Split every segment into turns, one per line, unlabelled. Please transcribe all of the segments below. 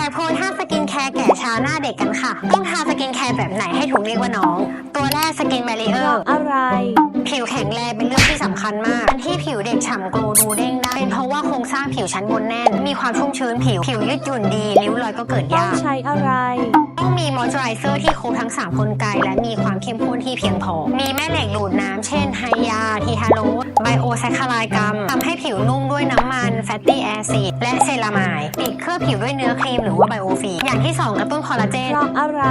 อยากโพสท่าสกินแคร์แก่ชาวหน้าเด็กกันค่ะ ต้องทาสกินแคร์แบบไหนให้ถูกเรียกว่าน้อง ตัวแรกสกินแบรีเออ
เพราะ
ร์
อะไร
ผิวแข็งแรงเป็นเรื่องที่สำคัญมากการที่ผิวเด็กฉ่ำโกลดูเด้งได้เป็นเพราะว่าโครงสร้างผิวชั้นบนแน่น มีความชุ่มชื้นผิวผิวยืดหยุ่นดีริ้วรอยก็เกิด
ต้อง
ยาก
ใช้อะไร
ต้องมีมอยเจอไรเซอร์ที่ครบทั้ง3กลไกและมีความเข้มข้นที่เพียงพอ มีแม่เหล็กดูด แซคคาไลกัมทำให้ผิวนุ่มด้วยน้ำมันแฟตตี้แอซิดและเซรามายปิดเคลือบผิวด้วยเนื้อครีมหรือว่าไบโอฟีอย่างที่ 2 กระตุ้นคอลลาเจน
เพราะอะไร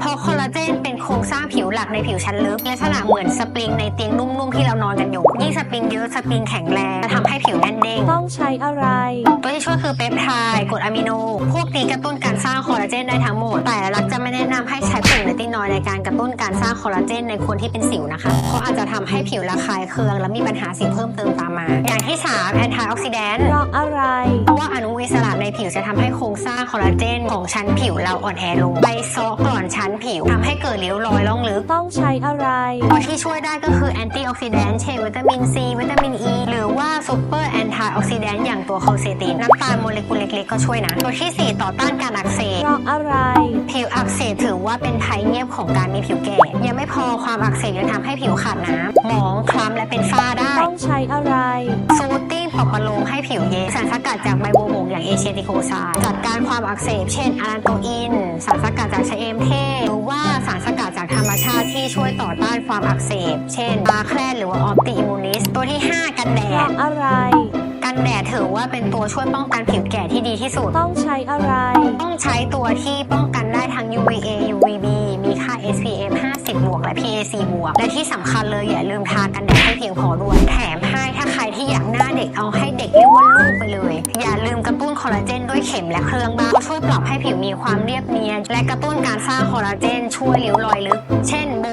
เพราะคอลลาเจนเป็นโครงสร้างผิวหลักในผิวชั้นลึกลักษณะเหมือนสปริงในเตียงนุ่มๆที่เรานอนกันอยู่ยิ่งสปริงเยอะสปริงแข็งแรงจะทำให้ผิวแน่นเด้ง
ต้องใช้อะไร
ตัวที่ช่วยคือเปปไทด์กรดอะมิโน พวกนี้กระตุ้นการสร้างคอลลาเจนได้ทั้งหมด แต่รักจะไม่แนะนำให้ใช้ผงเรตินอยด์ในการกระตุ้นการสร้างคอลลาเจนในคนที่เป็นสิวนะคะ เพราะอาจจะทำให้ผิวระคายเคืองและมีปัญหาสิวเพิ่มเติมตามมา อย่างที่3แอนตี้ออกซิแดนต์
เพราะอะไร
เพราะว่าอนุมูลอิสระในผิวจะทำให้โครงสร้างคอลลาเจนของชั้นผิวเราอ่อนแอลงไปซอกกร่อนชั้นผิวทำให้เกิดริ้วรอยล่องลึก
ต้องใช้อะไร
ตัวที่ช่วยได้ก็คือแอนตี้ออกซิแดนต์เช่นวิตามินซีวิตามินอ e, ีหรือว่าซูเปอร์ แอนตี้ออกซิแดนต์อย่างตัวโคเซติน น้ำตาลโมเลกุลเล็กๆ ก็ช่วยนะ ตัวที่ 4 ต่อต้านการอักเสบ
เพราะอะไร
ผิวอักเสบถือว่าเป็นภัยเงียบของการมีผิวแก่ ยังไม่พอความอักเสบยังทำให้ผิวขาดน้ำหมองคล้ำและเป็นฝ้าได้
ต้องใช้อะไร
ซูติ้งปรับประโลมให้ผิวเย็นสารสกัดจากใบบัวบกอย่างเอเชียติโคไซด์จัดการความอักเสบเช่นอารันโตอิน สารสกัดจากชะเอมเทศหรือว่าสารสกัดจากธรรมชาติที่ช่วยต่อต้านความอักเสบ เช่นบาแคลนหรือว่าออปติอิมูนิส ตัวที่ 5 กันแด
เพ
ด
ราะอะไร
กั นแดดถือว่าเป็นตัวช่วยป้องกันผิวแก่ที่ดีที่สุด
ต้องใช้อะไร
ต้องใช้ตัวที่ป้องกันได้ทั้ง UVA UVB มีค่า SPF 50บวกและ PAC บวก และที่สำคัญเลยอย่าลืมทากันแดดให้เพียงพอด้วย แถมให้ถ้าใครที่อยากหน้าเด็กเอาให้เด็กเรียกว่าลูกไปเลย อย่าลืมกระตุ้นคอลลาเจนด้วยเข็มและเครื่องบ้างช่วยปรับให้ผิวมีความเรียบเนียน และกระตุ้นการสร้างคอลลาเจนช่วยริ้วรอยลึก เช่นโบ